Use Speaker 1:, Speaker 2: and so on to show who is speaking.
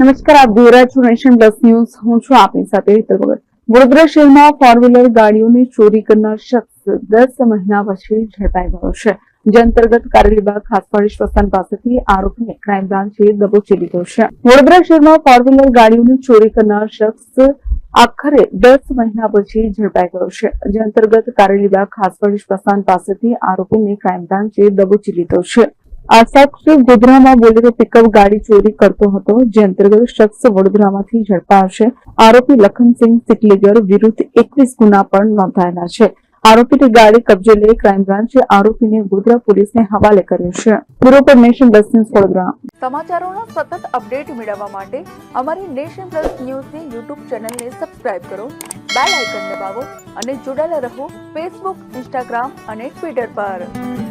Speaker 1: નમસ્કાર, આપ જોઈ છો નેશન પ્લસ ન્યૂઝ. હું છું આપની સાથે હિતલ ભગત વડોદરા શહેરમાં ફોર વ્હીલર ગાડીઓની ચોરી કરનાર શખ્સ દસ મહિના પછી ઝડપાઈ ગયો છે. જે અંતર્ગત કારેલીબાગ ખાસવાડી સ્મશાન પાસેથી આરોપીને ક્રાઇમ બ્રાન્ચે દબોચી લીધો છે. વડોદરા શહેરમાં ફોર વ્હીલર ગાડીઓની ચોરી કરનાર શખ્સ આખરે દસ મહિના પછી ઝડપાઈ ગયો છે. જે અંતર્ગત કારેલીબાગ ખાસવાડી સ્મશાન પાસેથી આરોપીને ક્રાઇમ બ્રાન્ચે દબોચી લીધો છે. આ શખ્સ ગોધરામાં બોલેરો પિકઅપ ગાડી ચોરી કરતો હતો? જે અંતર્ગત શખ્સ વડોદરામાંથી ઝડપાયો છે. આરોપી લખનસિંહ સિકલેગર વિરુદ્ધ એકવીસ ગુના પણ નોંધાયેલા છે. આરોપીની ગાડી કબજે લઈ ક્રાઇમ બ્રાન્ચે આરોપીને ગોધરા પોલીસને હવાલે કર્યો છે. બ્યુરો પર નેશન પ્લસ ન્યૂઝ વડોદરા.
Speaker 2: સમાચારોના સતત અપડેટ મેળવવા માટે અમારી નેશન પ્લસ ન્યૂઝની યુટ્યુબ ચેનલને સબસ્ક્રાઇબ કરો, બેલ આઇકન દબાવો અને જોડાયેલા રહો ફેસબુક ઇન્સ્ટાગ્રામ અને ટ્વિટર પર.